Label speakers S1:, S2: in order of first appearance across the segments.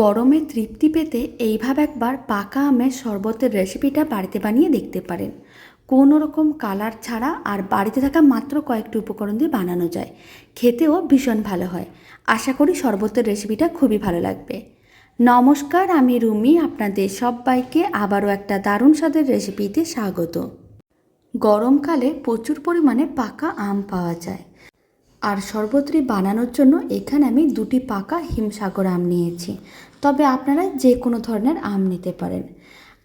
S1: গরমে তৃপ্তি পেতে এইভাবে একবার পাকা আমের শরবতের রেসিপিটা বাড়িতে বানিয়ে দেখতে পারেন। কোনো রকম কালার ছাড়া আর বাড়িতে থাকা মাত্র কয়েকটি উপকরণ দিয়ে বানানো যায়। খেতেও ভীষণ ভালো হয়। আশা করি শরবতের রেসিপিটা খুবই ভালো লাগবে। নমস্কার, আমি রুমি, আপনাদের সবাইকে আবারও একটা দারুণ স্বাদের রেসিপিতে স্বাগত। গরমকালে প্রচুর পরিমাণে পাকা আম পাওয়া যায়। আর শরবতটি বানানোর জন্য এখানে আমি দুটি পাকা হিমসাগর আম নিয়েছি। তবে আপনারা যে কোনো ধরনের আম নিতে পারেন।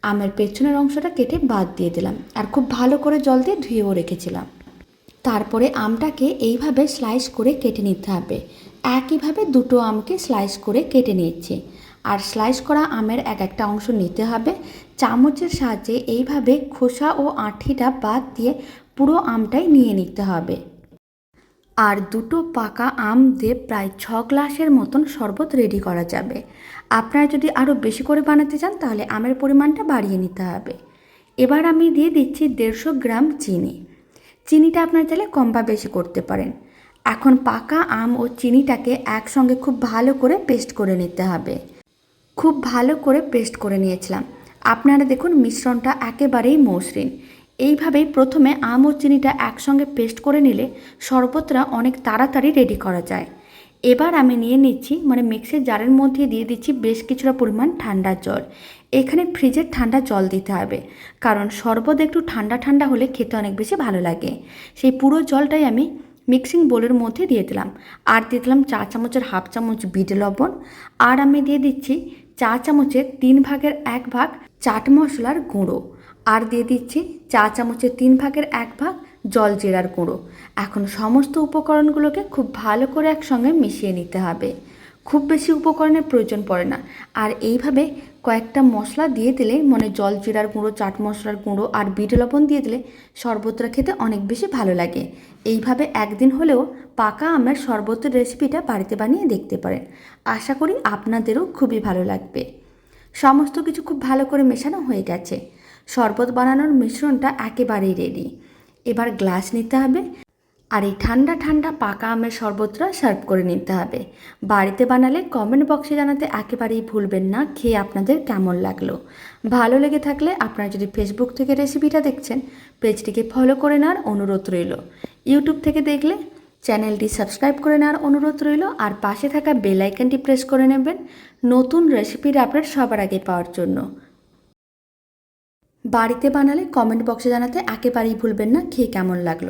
S1: আমের পেছনের অংশটা কেটে বাদ দিয়ে দিলাম আর খুব ভালো করে জল দিয়ে ধুয়েও রেখেছিলাম। তারপরে আমটাকে এইভাবে স্লাইস করে কেটে নিতে হবে। একইভাবে দুটো আমকে স্লাইস করে কেটে নিচ্ছি আর স্লাইস করা আমের এক একটা অংশ নিতে হবে। চামচের সাহায্যে এইভাবে খোসা ও আঁঠিটা বাদ দিয়ে পুরো আমটাই নিয়ে নিতে হবে। আর দুটো পাকা আম দিয়ে প্রায় ছ গ্লাসের মতন শরবত রেডি করা যাবে। আপনারা যদি আরও বেশি করে বানাতে চান, তাহলে আমের পরিমাণটা বাড়িয়ে নিতে হবে। এবার আমি দিয়ে দিচ্ছি দেড়শো গ্রাম চিনি। চিনিটা আপনারা চাইলে কম বা বেশি করতে পারেন। এখন পাকা আম ও চিনিটাকে একসঙ্গে খুব ভালো করে পেস্ট করে নিতে হবে। খুব ভালো করে পেস্ট করে নিয়েছিলাম। আপনারা দেখুন, মিশ্রণটা একেবারেই মসৃণ। এইভাবেই প্রথমে আম ও চিনিটা একসঙ্গে পেস্ট করে নিলে শরবতটা অনেক তাড়াতাড়ি রেডি করা যায়। এবার আমি নিয়ে নিচ্ছি মানে মিক্সের জারের মধ্যে দিয়ে দিচ্ছি বেশ কিছুটা পরিমাণ ঠান্ডা জল। এখানে ফ্রিজের ঠান্ডা জল দিতে হবে, কারণ শরবত একটু ঠান্ডা ঠান্ডা হলে খেতে অনেক বেশি ভালো লাগে। সেই পুরো জলটাই আমি মিক্সিং বোলের মধ্যে দিয়ে দিলাম। আর দিয়ে দিলাম চা চামচের হাফ চামচ বিট লবণ। আর আমি দিয়ে দিচ্ছি চা চামচের তিন ভাগের এক ভাগ চাট মশলার গুঁড়ো। আর দিয়ে দিচ্ছি চা চামচের তিন ভাগের এক ভাগ জল জিরার গুঁড়ো। এখন সমস্ত উপকরণগুলোকে খুব ভালো করে একসঙ্গে মিশিয়ে নিতে হবে। খুব বেশি উপকরণের প্রয়োজন পড়ে না। আর এইভাবে কয়েকটা মশলা দিয়ে দিলে মানে জল জিরার গুঁড়ো, চাট মশলার গুঁড়ো আর বিট লবণ দিয়ে দিলে শরবতটা খেতে অনেক বেশি ভালো লাগে। এইভাবে একদিন হলেও পাকা আমের শরবতের রেসিপিটা বাড়িতে বানিয়ে দেখতে পারেন। আশা করি আপনাদেরও খুবই ভালো লাগবে। সমস্ত কিছু খুব ভালো করে মেশানো হয়ে গেছে। শরবত বানানোর মিশ্রণটা একেবারেই রেডি এবার গ্লাস নিতে হবে। আর এই ঠান্ডা ঠান্ডা পাকা আমের শরবতটা সার্ভ করে নিতে হবে। বাড়িতে বানালে কমেন্ট বক্সে জানাতে একেবারেই ভুলবেন না, খেয়ে আপনাদের কেমন লাগল? ভালো লেগে থাকলে আপনারা যদি ফেসবুক থেকে রেসিপিটা দেখছেন পেজটিকে ফলো করে নেওয়ার অনুরোধ রইল। ইউটিউব থেকে দেখলে চ্যানেলটি সাবস্ক্রাইব করে নেওয়ার অনুরোধ রইল, আর পাশে থাকা বেল আইকনটি প্রেস করে নেবেন নতুন রেসিপির আপডেট সবার আগে পাওয়ার জন্য। বাড়িতে বানালে কমেন্ট বক্সে জানাতে একেবারেই ভুলবেন না, খেয়ে কেমন লাগল?